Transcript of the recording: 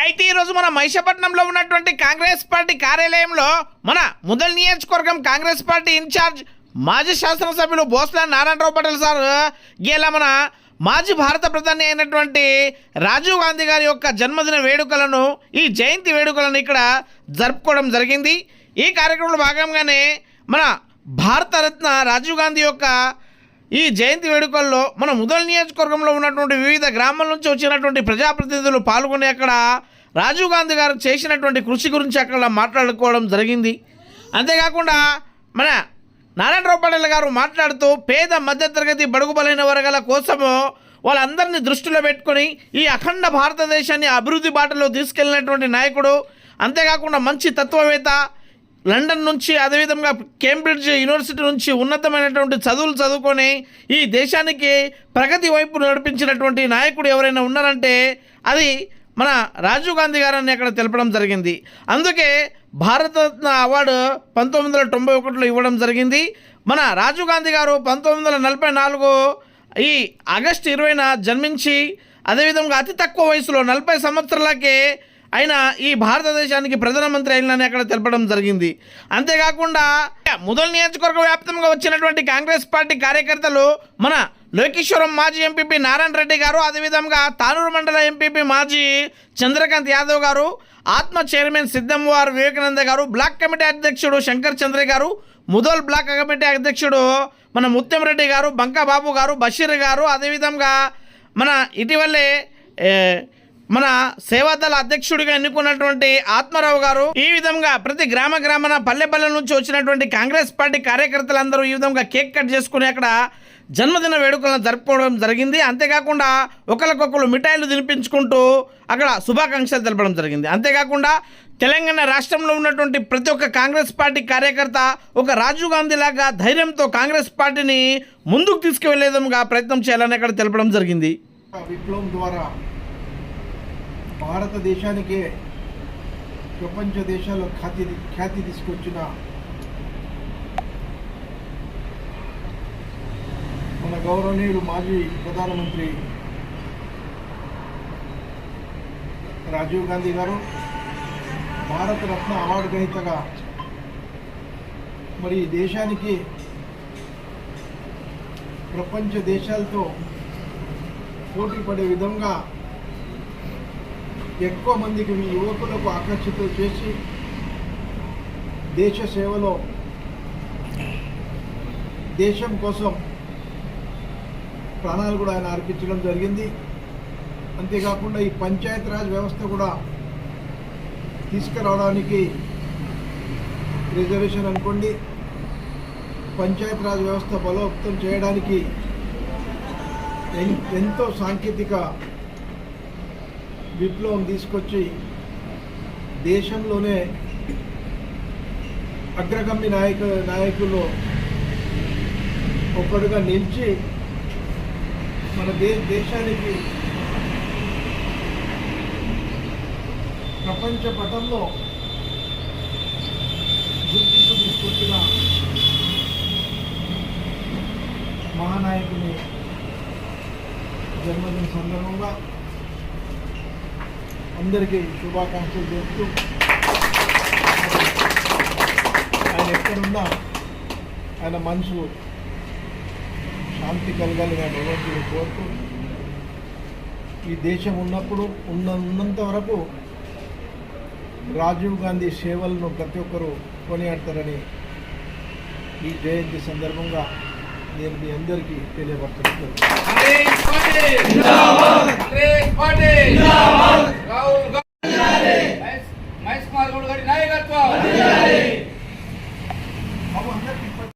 అయితే ఈరోజు మన మహిషపట్నంలో ఉన్నటువంటి కాంగ్రెస్ పార్టీ కార్యాలయంలో మన ముదల్ నియోజకవర్గం కాంగ్రెస్ పార్టీ ఇన్ఛార్జ్ మాజీ శాసనసభ్యులు బోస్ల నారాయణరావు పటేల్ సార్ గీలా మన మాజీ భారత ప్రధాని అయినటువంటి రాజీవ్ గాంధీ గారి యొక్క జన్మదిన వేడుకలను ఈ జయంతి వేడుకలను ఇక్కడ జరుపుకోవడం జరిగింది. ఈ కార్యక్రమంలో భాగంగానే మన భారతరత్న రాజీవ్ గాంధీ యొక్క ఈ జయంతి వేడుకల్లో మన ముదల్ నియోజకవర్గంలో ఉన్నటువంటి వివిధ గ్రామాల నుంచి వచ్చినటువంటి ప్రజాప్రతినిధులు పాల్గొని అక్కడ రాజీవ్ గాంధీ గారు చేసినటువంటి కృషి గురించి అక్కడ మాట్లాడుకోవడం జరిగింది. అంతేకాకుండా మన నారాయణరావు పటేల్ గారు మాట్లాడుతూ పేద మధ్యతరగతి బడుగు బలైన వర్గాల కోసము వాళ్ళందరినీ దృష్టిలో పెట్టుకొని ఈ అఖండ భారతదేశాన్ని అభివృద్ధి బాటలో తీసుకెళ్ళినటువంటి నాయకుడు అంతేకాకుండా మంచి తత్వవేత్త లండన్ నుంచి అదేవిధంగా కేంబ్రిడ్జ్ యూనివర్సిటీ నుంచి ఉన్నతమైనటువంటి చదువులు చదువుకొని ఈ దేశానికి ప్రగతి వైపు నడిపించినటువంటి నాయకుడు ఎవరైనా ఉన్నారంటే అది మన రాజీవ్ గాంధీ గారని అక్కడ తెలపడం జరిగింది. అందుకే భారతరత్న అవార్డు పంతొమ్మిది వందల తొంభై ఒకటిలో ఇవ్వడం జరిగింది. మన రాజీవ్ గాంధీ గారు పంతొమ్మిది వందల నలభై నాలుగు ఈ ఆగస్టు ఇరవైన జన్మించి అదేవిధంగా అతి తక్కువ వయసులో నలభై సంవత్సరాలకే ఆయన ఈ భారతదేశానికి ప్రధానమంత్రి అయినని అక్కడ తెలపడం జరిగింది. అంతేకాకుండా ముదల్ నియోజకవర్గ వ్యాప్తంగా వచ్చినటువంటి కాంగ్రెస్ పార్టీ కార్యకర్తలు మన లోకేశ్వరం మాజీ ఎంపీపీ నారాయణ రెడ్డి గారు అదేవిధంగా తానూరు మండల ఎంపీపీ మాజీ చంద్రకాంత్ యాదవ్ గారు ఆత్మ చైర్మన్ సిద్ధంవార్ వివేకానంద గారు బ్లాక్ కమిటీ అధ్యక్షుడు శంకర్ చంద్ర గారు ముదల్ బ్లాక్ కమిటీ అధ్యక్షుడు మన ముత్యంరెడ్డి గారు బంకా బాబు గారు బషీర్ గారు అదేవిధంగా మన ఇటీవలే మన సేవాదళ అధ్యక్షుడిగా ఎన్నుకున్నటువంటి ఆత్మారావు గారు ఈ విధంగా ప్రతి గ్రామ గ్రామన పల్లె పల్లె నుంచి వచ్చినటువంటి కాంగ్రెస్ పార్టీ కార్యకర్తలందరూ ఈ విధంగా కేక్ కట్ చేసుకుని అక్కడ జన్మదిన వేడుకలను జరుపుకోవడం జరిగింది. అంతేకాకుండా ఒకరికొకరు మిఠాయిలు తినిపించుకుంటూ అక్కడ శుభాకాంక్షలు తెలపడం జరిగింది. అంతేకాకుండా తెలంగాణ రాష్ట్రంలో ఉన్నటువంటి ప్రతి ఒక్క కాంగ్రెస్ పార్టీ కార్యకర్త ఒక రాజీవ్ గాంధీ లాగా ధైర్యంతో కాంగ్రెస్ పార్టీని ముందుకు తీసుకువెళ్ళేదంగా ప్రయత్నం చేయాలని అక్కడ తెలపడం జరిగింది. విప్లవం ద్వారా భారతదేశానికే ప్రపంచ దేశాల్లో ఖ్యాతి ఖ్యాతి తీసుకొచ్చిన మన గౌరవనీయులు మాజీ ప్రధానమంత్రి రాజీవ్ గాంధీ గారు భారతరత్న అవార్డు గ్రహీతగా మరి దేశానికి ప్రపంచ దేశాలతో పోటీ పడే విధంగా ఎక్కువ మందికి మీ యువకులకు ఆకర్షితులు చేసి దేశ సేవలో దేశం కోసం ప్రాణాలు కూడా ఆయన అర్పించడం జరిగింది. అంతేకాకుండా ఈ పంచాయత్ రాజ్ వ్యవస్థ కూడా తీసుకురావడానికి రిజర్వేషన్ అనుకోండి. పంచాయత్ రాజ్ వ్యవస్థ బలోపేతం చేయడానికి ఎన్- ఎంతో సాంకేతిక విప్లవం తీసుకొచ్చి దేశంలోనే అగ్రగమ్య నాయక నాయకులు ఒకడుగా నిలిచి మన దే దేశానికి ప్రపంచ పటంలో గుర్తింపు తీసుకొచ్చిన మహానాయకుని జన్మదిన సందర్భంగా అందరికీ శుభాకాంక్షలు చెప్తూ ఆయన ఎక్కడున్నా ఆయన మనసు శాంతి కలగాలి నేను భగవంతుడు కోరుతూ ఈ దేశం ఉన్నప్పుడు ఉన్న ఉన్నంత వరకు రాజీవ్ గాంధీ సేవలను ప్రతి ఒక్కరూ కొనియాడతారని ఈ జయంతి సందర్భంగా నేను మీ అందరికీ తెలియపడుతున్నాను